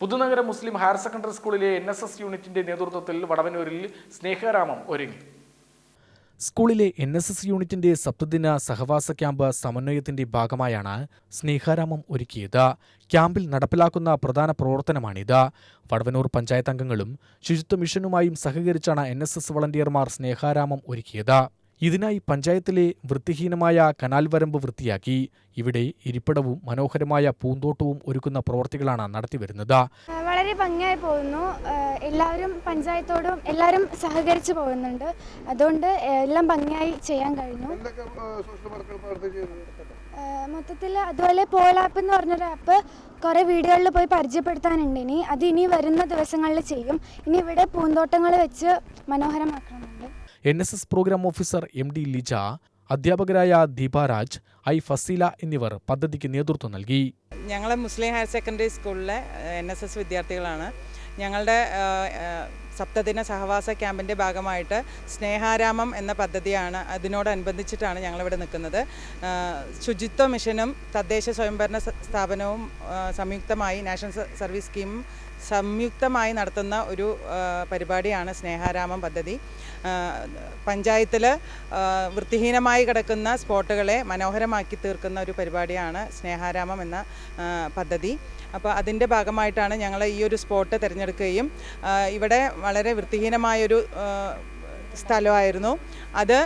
പുതുനഗര Muslim higher secondary സ്കൂളിലെ N S S യൂണിറ്റിന്റെ നേതൃത്വത്തിൽ വടവനൂരിൽ സ്നേഹരാമം ഒരുങ്ങി. സ്കൂളിലെ എൻ എസ് എസ് യൂണിറ്റിന്റെ സപ്തദിന സഹവാസ ക്യാമ്പ് സമന്വയത്തിന്റെ ഭാഗമായാണ് സ്നേഹാരാമം ഒരുക്കിയത്. ക്യാമ്പിൽ നടപ്പിലാക്കുന്ന പ്രധാന പ്രവർത്തനമാണിത്. വടവനൂർ പഞ്ചായത്ത് അംഗങ്ങളും ശുചിത്വ മിഷനുമായും സഹകരിച്ചാണ് എൻ വളണ്ടിയർമാർ സ്നേഹാരാമം ഒരുക്കിയത്. ഇതിനായി പഞ്ചായത്തിലെ വൃത്തിഹീനമായ കനാൽ വരമ്പ് വൃത്തിയാക്കി ഇവിടെ ഇരിപ്പിടവും മനോഹരമായ പൂന്തോട്ടവും ഒരുക്കുന്ന പ്രവർത്തികളാണ് നടത്തിവരുന്നത്. വളരെ ഭംഗിയായി പോകുന്നു. എല്ലാവരും പഞ്ചായത്തോടും എല്ലാവരും സഹകരിച്ച് പോകുന്നുണ്ട്. അതുകൊണ്ട് എല്ലാം ഭംഗിയായി ചെയ്യാൻ കഴിഞ്ഞു. മൊത്തത്തിൽ അതുപോലെ പോൾ ആപ്പ് എന്ന് പറഞ്ഞൊരു ആപ്പ് കുറേ വീടുകളിൽ പോയി പരിചയപ്പെടുത്താനുണ്ട് ഇനി. അത് ഇനി വരുന്ന ദിവസങ്ങളിൽ ചെയ്യും. ഇനി ഇവിടെ പൂന്തോട്ടങ്ങൾ വെച്ച് മനോഹരമാക്കണമെന്നുണ്ട് N S S program officer M D Lija അധ്യാപകരായ ദീപാരാജ് ഐ ഫസീല എന്നിവർ പദ്ധതിക്ക് നേതൃത്വം നൽകി. ഞങ്ങൾ മുസ്ലിം ഹയർ സെക്കൻഡറി സ്കൂളിലെ എൻ എസ് എസ് വിദ്യാർത്ഥികളാണ്. ഞങ്ങളുടെ സപ്തദിന സഹവാസ ക്യാമ്പിന്റെ ഭാഗമായിട്ട് സ്നേഹാരാമം എന്ന പദ്ധതിയാണ് അതിനോടനുബന്ധിച്ചിട്ടാണ് ഞങ്ങളിവിടെ നിൽക്കുന്നത്. ശുചിത്വ മിഷനും തദ്ദേശ സ്വയംഭരണ സ്ഥാപനവും സംയുക്തമായി നാഷണൽ സർവീസ് സ്കീമും സംയുക്തമായി നടത്തുന്ന ഒരു പരിപാടിയാണ് സ്നേഹാരാമം പദ്ധതി. പഞ്ചായത്തിൽ വൃത്തിഹീനമായി കിടക്കുന്ന സ്പോട്ടുകളെ മനോഹരമാക്കി തീർക്കുന്ന ഒരു പരിപാടിയാണ് സ്നേഹാരാമം എന്ന പദ്ധതി. അപ്പോൾ അതിന്റെ ഭാഗമായിട്ടാണ് ഞങ്ങൾ ഈ ഒരു സ്പോട്ട് തിരഞ്ഞെടുക്കുകയും ഇവിടെ വളരെ വൃത്തിഹീനമായൊരു സ്ഥലമായിരുന്നു. അത്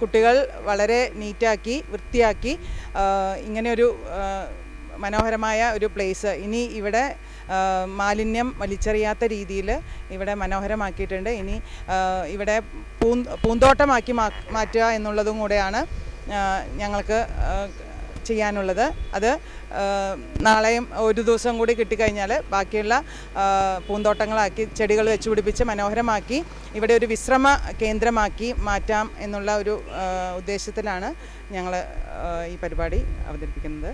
കുട്ടികൾ വളരെ നീറ്റാക്കി വൃത്തിയാക്കി ഇങ്ങനെയൊരു മനോഹരമായ ഒരു പ്ലേസ് ഇനി ഇവിടെ മാലിന്യം വലിച്ചെറിയാത്ത രീതിയിൽ ഇവിടെ മനോഹരമാക്കിയിട്ടുണ്ട്. ഇനി ഇവിടെ പൂന്തോട്ടമാക്കി മാറ്റുക എന്നുള്ളതും കൂടെയാണ് ഞങ്ങൾക്ക് ചെയ്യാനുള്ളത്. അത് നാളെയും ഒരു ദിവസം കൂടി കിട്ടിക്കഴിഞ്ഞാൽ ബാക്കിയുള്ള പൂന്തോട്ടങ്ങളാക്കി ചെടികൾ വെച്ച് പിടിപ്പിച്ച് മനോഹരമാക്കി ഇവിടെ ഒരു വിശ്രമ കേന്ദ്രമാക്കി മാറ്റാം എന്നുള്ള ഒരു ഉദ്ദേശത്തിലാണ് ഞങ്ങൾ ഈ പരിപാടി അവതരിപ്പിക്കുന്നത്.